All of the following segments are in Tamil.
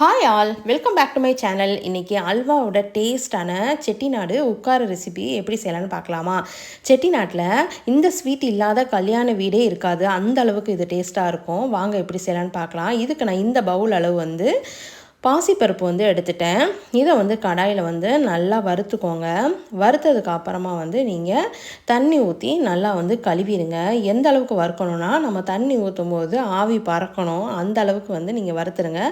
Hi all welcome back to my channel இன்றைக்கி அல்வாவோட டேஸ்டான செட்டிநாடு உட்கார ரெசிபி எப்படி செய்யலான்னு பார்க்கலாமா? செட்டிநாட்டில் இந்த ஸ்வீட் இல்லாத கல்யாண வீடே இருக்காது. அந்த அளவுக்கு இது டேஸ்ட்டாக இருக்கும். வாங்க எப்படி செய்யலான்னு பார்க்கலாம். இதுக்கு நான் இந்த பவுல் அளவு வந்து பாசிப்பருப்பு வந்து எடுத்துட்டேன். இதை வந்து கடாயில் வந்து நல்லா வறுத்துக்கோங்க. வறுத்ததுக்கு அப்புறமா வந்து நீங்கள் தண்ணி ஊற்றி நல்லா வந்து கழுவிடுங்க. எந்த அளவுக்கு வறுக்கணும்னா நம்ம தண்ணி ஊற்றும் போது ஆவி பறக்கணும். அந்த அளவுக்கு வந்து நீங்கள் வறுத்துருங்க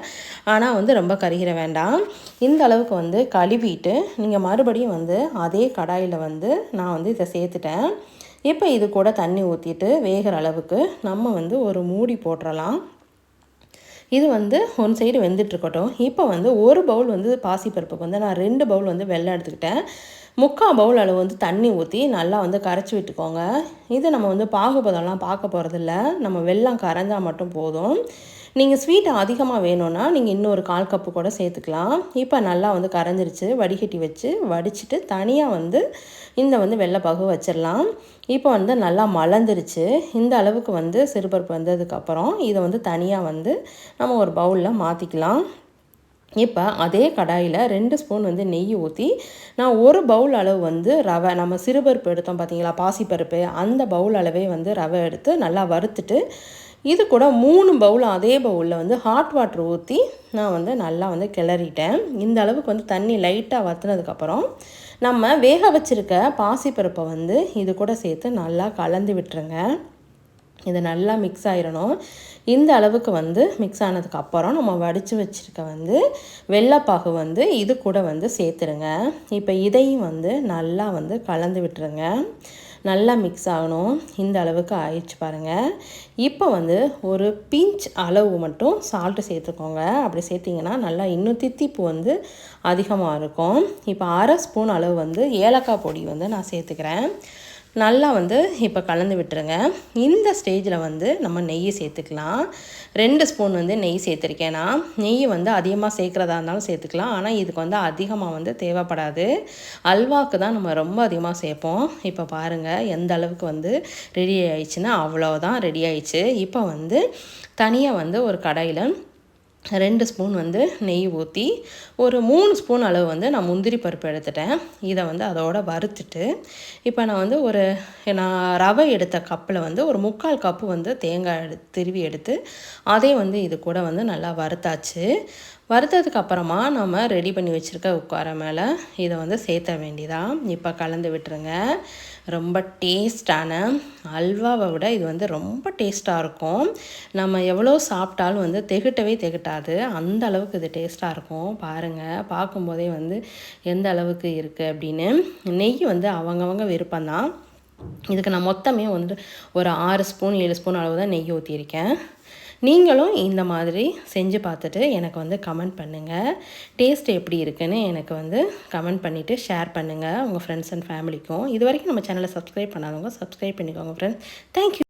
ஆனால் வந்து ரொம்ப கருகிற வேண்டாம். இந்த அளவுக்கு வந்து கழுவிட்டு நீங்கள் மறுபடியும் வந்து அதே கடாயில் வந்து நான் வந்து இதை சேர்த்துட்டேன். இப்போ இது கூட தண்ணி ஊற்றிட்டு வேகிற அளவுக்கு நம்ம வந்து ஒரு மூடி போட்டுடலாம் இது வந்து ஒன் சைடு வெந்துட்டுருக்கட்டும் இப்போ வந்து ஒரு பவுல் வந்து பாசிப்பருப்புக்கு வந்து நான் ரெண்டு பவுல் வந்து வெள்ளம் எடுத்துக்கிட்டேன். முக்கால் பவுல் அளவு வந்து தண்ணி ஊற்றி நல்லா வந்து கரைச்சி விட்டுக்கோங்க. இது நம்ம வந்து பாகுபதம்லாம் பார்க்க போகிறதில்ல நம்ம வெள்ளம் கரைஞ்சால் மட்டும் போதும். நீங்கள் ஸ்வீட் அதிகமாக வேணும்னா நீங்கள் இன்னொரு கால் கப்பு கூட சேர்த்துக்கலாம். இப்போ நல்லா வந்து கரைஞ்சிருச்சு வடிகட்டி வச்சு வடிச்சிட்டு தனியாக வந்து இந்த வந்து வெள்ளை பகு வச்சிடலாம். இப்போ வந்து நல்லா மலர்ந்துருச்சு. இந்த அளவுக்கு வந்து சிறுபருப்பு வந்ததுக்கப்புறம் இதை வந்து தனியாக வந்து நம்ம ஒரு பவுலில் மாற்றிக்கலாம் இப்போ அதே கடாயில் ரெண்டு ஸ்பூன் வந்து நெய் ஊற்றி நான் ஒரு பவுல் அளவு வந்து ரவை நம்ம சிறுபருப்பு எடுத்தோம் பார்த்தீங்களா பாசிப்பருப்பு அந்த பவுல் அளவே வந்து ரவை எடுத்து நல்லா வறுத்துட்டு இது கூட மூணு பவுல் அதே பவுலில் வந்து ஹாட் வாட்டர் ஊற்றி நான் வந்து நல்லா வந்து கிளறிட்டேன். இந்த அளவுக்கு வந்து தண்ணி லைட்டாக வற்றுனதுக்கப்புறம் நம்ம வேக வச்சுருக்க பாசிப்பருப்பை வந்து இது கூட சேர்த்து நல்லா கலந்து விட்டுருங்க. இது நல்லா மிக்ஸ் ஆகிடணும் இந்த அளவுக்கு வந்து மிக்ஸ் ஆனதுக்கப்புறம் நம்ம வடித்து வச்சுருக்க வந்து வெள்ளைப்பாகு வந்து இது கூட வந்து சேர்த்துருங்க. இப்போ இதையும் வந்து நல்லா வந்து கலந்து விட்டுருங்க. நல்லா மிக்ஸ் ஆகணும். இந்த அளவுக்கு ஆயிடுச்சு பாருங்கள் இப்போ வந்து ஒரு பிஞ்ச் அளவு மட்டும் சால்ட்டு சேர்த்துக்கோங்க. அப்படி சேர்த்திங்கன்னா நல்லா இன்னும் தித்திப்பு வந்து அதிகமாக இருக்கும். இப்போ அரை ஸ்பூன் அளவு வந்து ஏலக்காய் பொடி வந்து நான் சேர்த்துக்கிறேன். நல்லா வந்து இப்போ கலந்து விட்டுருங்க. இந்த ஸ்டேஜில் வந்து நம்ம நெய் சேர்த்துக்கலாம். ரெண்டு ஸ்பூன் வந்து நெய் சேர்த்துருக்கேன்னா நெய் வந்து அதிகமாக சேர்க்குறதா இருந்தாலும் சேர்த்துக்கலாம். ஆனால் இதுக்கு வந்து அதிகமாக வந்து தேவைப்படாது. அல்வாவுக்கு தான் நம்ம ரொம்ப அதிகமாக சேர்ப்போம். இப்போ பாருங்கள் எந்த அளவுக்கு வந்து ரெடி ஆயிடுச்சுன்னா அவ்வளோதான் ரெடி ஆயிடுச்சு. இப்போ வந்து தனியாக வந்து ஒரு கடையில் ரெண்டு ஸ்பூன் வந்து நெய் ஊற்றி ஒரு மூணு ஸ்பூன் அளவு வந்து நான் முந்திரி பருப்பு எடுத்துட்டேன். இதை வந்து அதோட வறுத்துட்டு இப்போ நான் வந்து ஒரு நான் ரவை எடுத்த கப்பில் வந்து ஒரு முக்கால் கப்பு வந்து தேங்காய் எடு திருவி எடுத்து அதே வந்து இது கூட வந்து நல்லா வறுத்தாச்சு. வறுத்ததுக்கு அப்புறமா நம்ம ரெடி பண்ணி வச்சுருக்க உட்கார மேலே இதை வந்து சேர்த்த வேண்டிதான் இப்போ கலந்து விட்டுருங்க. ரொம்ப டேஸ்டான அல்வாவை விட இது வந்து ரொம்ப டேஸ்ட்டாக இருக்கும். நம்ம எவ்வளோ சாப்பிட்டாலும் வந்து திகட்டவே திகட்டாது. அந்த அளவுக்கு இது டேஸ்ட்டாக இருக்கும். பாருங்கள் பார்க்கும்போதே வந்து எந்த அளவுக்கு இருக்குது அப்படின்னு. நெய் வந்து அவங்கவங்க விருப்பம்தான் இதுக்கு நான் மொத்தமே வந்து ஒரு ஆறு ஸ்பூன் ஏழு ஸ்பூன் அளவு தான் நெய் ஊற்றியிருக்கேன் நீங்களும் இந்த மாதிரி செஞ்சு பார்த்துட்டு எனக்கு வந்து கமெண்ட் பண்ணுங்கள் டேஸ்ட் எப்படி இருக்குன்னு எனக்கு வந்து கமெண்ட் பண்ணிவிட்டு ஷேர் பண்ணுங்கள் உங்கள் ஃப்ரெண்ட்ஸ் அண்ட் ஃபேமிலிக்கும் இது வரைக்கும் நம்ம சேனலை சப்ஸ்கிரைப் பண்ணாதவங்க சப்ஸ்கிரைப் பண்ணிக்கோங்க ஃப்ரெண்ட்ஸ் தேங்க்யூ